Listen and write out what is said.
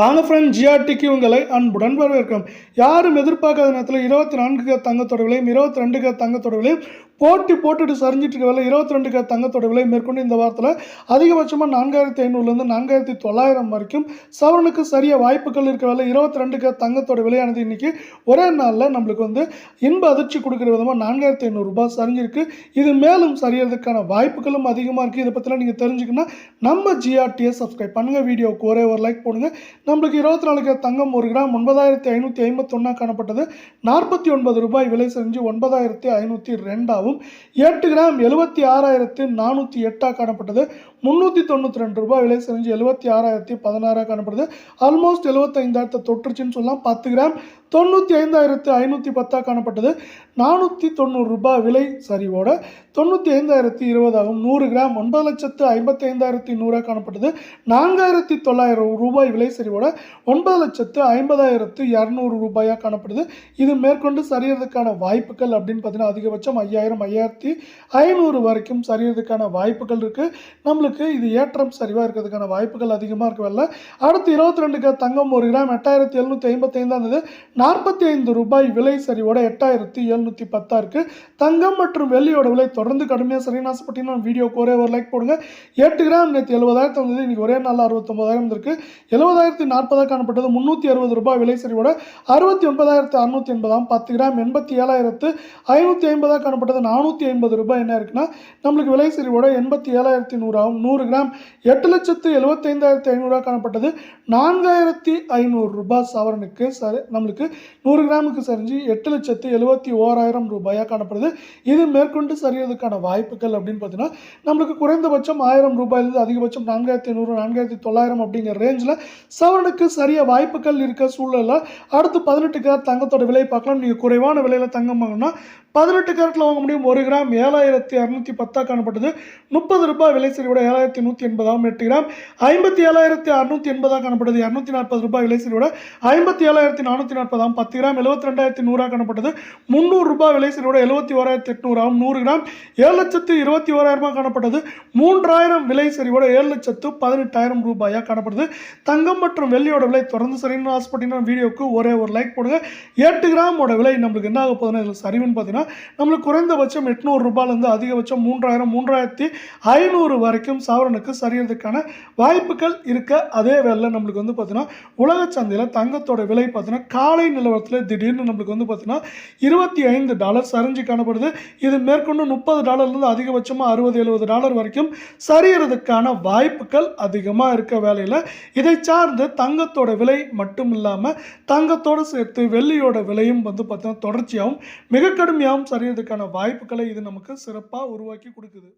வாங்க ஃப்ரெண்ட் ஜிஆர்டிக்கு உங்களை அன்புடன் வரவேற்கிறோம். யாரும் எதிர்பார்க்காத நேரத்தில் இருபத்தி நான்கு கே தங்கத்தோட விலையும் இருபத்தி ரெண்டு கே தங்கத்தோட விலையும் போட்டி போட்டுட்டு சரிஞ்சிட்டு இருக்க விலை இருபத்தி ரெண்டு தங்கத்தோட விலை மேற்கொண்டு இந்த வாரத்தில் அதிகபட்சமாக நான்காயிரத்தி ஐநூறுலேருந்து நான்காயிரத்தி தொள்ளாயிரம் வரைக்கும் சவரனுக்கு சரிய வாய்ப்புகள் இருக்க விலை இருபத்தி ரெண்டு தங்கத்தோட விலையானது இன்னைக்கு ஒரே நாளில் நம்மளுக்கு வந்து இன்ப அதிர்ச்சி கொடுக்குற விதமாக நான்காயிரத்தி ஐநூறுரூபா சரிஞ்சிருக்கு. இது மேலும் சரியறதுக்கான வாய்ப்புகளும் அதிகமாக இருக்குது இதை பற்றிலாம் நீங்கள் தெரிஞ்சுக்கணும்னா நம்ம ஜிஆர்டியை சப்ஸ்கிரைப் பண்ணுங்கள் வீடியோவுக்கு ஒரே ஒரு லைக் போடுங்க. நம்மளுக்கு இருபத்தி நாலுக்கு தங்கம் ஒரு கிராம் ஒன்பதாயிரத்தி ஐநூற்றி ஐம்பத்தொன்னா காணப்பட்டது. நாற்பத்தி ஒன்பது ரூபாய் விலை செஞ்சு ஒன்பதாயிரத்தி ஐநூற்றி ரெண்டாவும் எட்டு கிராம் எழுபத்தி ஆறாயிரத்து நானூற்றி எட்டாக காணப்பட்டது. முந்நூற்றி தொண்ணூற்றி ரெண்டு ரூபாய் விலை செஞ்சு எழுபத்தி ஆறாயிரத்தி பதினாறாக காணப்படுது ஆல்மோஸ்ட் எழுபத்தைந்தாயிரத்தை தொற்றுச்சுன்னு சொல்லலாம் பத்து கிராம். தொண்ணூற்றி ஐந்தாயிரத்து ஐநூற்றி பத்தாக காணப்பட்டது நானூற்றி தொண்ணூறு ரூபாய் விலை சரிவோட தொண்ணூற்றி ஐந்தாயிரத்தி இருபதாகும். நூறு கிராம் ஒன்பது லட்சத்து ஐம்பத்தி ஐந்தாயிரத்தி நூறாக காணப்பட்டது நான்காயிரத்தி தொள்ளாயிரம் ரூபாய் விலை சரிவோட ஒன்பது லட்சத்து ஐம்பதாயிரத்து இரநூறு ரூபாயாக காணப்படுது இது மேற்கொண்டு சரியறதுக்கான வாய்ப்புகள் அப்படின்னு பார்த்தீங்கன்னா அதிகபட்சம் ஐயாயிரம் ஐயாயிரத்தி ஐநூறு வரைக்கும் சரியறதுக்கான வாய்ப்புகள் இருக்குது நம்மளுக்கு இது ஏற்றம் சரிவாக இருக்கிறதுக்கான வாய்ப்புகள் அதிகமாக இருக்கவில்லை அடுத்து இருபத்தி ரெண்டுக்கு தங்கம் ஒரு கிராம் எட்டாயிரத்தி எழுநூற்றி ஐம்பத்தைந்தாம் இருந்தது நாற்பத்தி ஐந்து ரூபாய் விலை சரிவோட எட்டாயிரத்தி எழுநூற்றி பத்தாக இருக்குது தங்கம் மற்றும் வெள்ளியோட விலை தொடர்ந்து கடுமையாக சரின்னு ஆசைப்பட்டீங்கன்னா வீடியோக்கு ஒரே ஒரு லைக் போடுங்க. எட்டு கிராம் நேற்று எழுபதாயிரத்து வந்தது. இன்றைக்கி ஒரே நாள் அறுபத்தொம்பதாயிரம் இருக்கு எழுபதாயிரத்தி நாற்பதாக காணப்பட்டது. முந்நூற்றி அறுபது ரூபாய் விலை சரிவோட அறுபத்தி ஒன்பதாயிரத்து அறுநூற்றி எண்பதாம் பத்து கிராம் எண்பத்தி ஏழாயிரத்து ஐநூற்றி ஐம்பதாக காணப்பட்டது. நானூற்றி ஐம்பது ரூபாய் என்ன இருக்குன்னா நம்மளுக்கு விலை சரிவோட எண்பத்தி ஏழாயிரத்தி நூறாகவும் நூறு கிராம் எட்டு லட்சத்து எழுபத்தைந்தாயிரத்தி ஐநூறுரூவா காணப்பட்டது. நான்காயிரத்தி ஐநூறு ரூபாய் சவரனுக்கு சரி நம்மளுக்கு நூறு கிராமுக்கு சரிஞ்சு எட்டு லட்சத்து எழுபத்தி ஓராயிரம் ரூபாயாக காணப்படுது. இது மேற்கொண்டு சரியறதுக்கான வாய்ப்புகள் அப்படின்னு பார்த்தீங்கன்னா நம்மளுக்கு குறைந்தபட்சம் ஆயிரம் ரூபாயிலிருந்து அதிகபட்சம் நான்காயிரத்தி ஐநூறு நான்காயிரத்தி தொள்ளாயிரம் அப்படிங்கிற ரேஞ்சில் சவரனுக்கு சரியாக வாய்ப்புகள் இருக்க சூழலில் அடுத்து பதினெட்டு கிராம் தங்கத்தோட விலை பார்க்கலாம். நீங்கள் குறைவான விலையில் தங்கம் வாங்கினா பதினெட்டு கேரட்டில் வாங்க முடியும். ஒரு கிராம் ஏழாயிரத்தி இரநூத்தி பத்தாக காணப்பட்டது. முப்பது ரூபாய் விலை சரிவோட ஏழாயிரத்தி நூற்றி எண்பதாகவும் எட்டு கிராம் ஐம்பத்தி ஏழாயிரத்தி அறுநூற்றி எண்பதாக காணப்பட்டது. இரநூத்தி நாற்பது ரூபாய் விலை சரிவோட ஐம்பத்தி ஏழாயிரத்தி நானூற்றி நாற்பதாம் பத்து கிராம் எழுபத்தி ரெண்டாயிரத்தி நூறாக காணப்பட்டது. முந்நூறு ரூபாய் விலை சரிவோட எழுபத்தி ஓராயிரத்தி எட்நூறாகவும் நூறு கிராம் ஏழு லட்சத்து இருபத்தி ஓராயிரமாக காணப்பட்டது. மூன்றாயிரம் விலை சரிவோட ஏழு லட்சத்து பதினெட்டாயிரம் ரூபாயாக காணப்படுது. தங்கம் மற்றும் வெள்ளியோட விலை தொடர்ந்து சரின்னு ஆசைப்பட்டீங்கன்னா வீடியோக்கு ஒரே ஒரு லைக் போடுங்க. எட்டு கிராமோட விலை நம்மளுக்கு என்ன ஆக போகுதுன்னா இதில் சரிவுன்னு பார்த்தீங்கன்னா நம்மளுக்கு குறைந்தபட்சம் எட்நூறு ரூபாயிலேருந்து அதிகபட்சம் மூன்றாயிரம் மூன்றாயிரத்தி ஐநூறு வரைக்கும் சாவரனுக்கு சரியறதுக்கான வாய்ப்புகள் இருக்க அதே வேலையில் நம்மளுக்கு வந்து பார்த்தீங்கன்னா உலக சந்தையில் தங்கத்தோட விலை பார்த்தீங்கன்னா காலை நிலவரத்தில் திடீர்னு நம்மளுக்கு வந்து பார்த்தீங்கன்னா இருபத்தி ஐந்து டாலர் சரிஞ்சு காணப்படுது. இது மேற்கொண்டு முப்பது டாலர்லேருந்து அதிகபட்சமாக அறுபது எழுபது டாலர் வரைக்கும் சரியறதுக்கான வாய்ப்புகள் அதிகமாக இருக்க வேலையில் இதை சார்ந்து தங்கத்தோட விலை மட்டும் இல்லாமல் தங்கத்தோடு சேர்த்து வெள்ளியோட விலையும் வந்து பார்த்தீங்கன்னா தொடர்ச்சியாகவும் மிக கடுமையாகவும் சரியறதுக்கான வாய்ப்புகளை இது நமக்கு சிறப்பாக உருவாக்கி கொடுக்குது.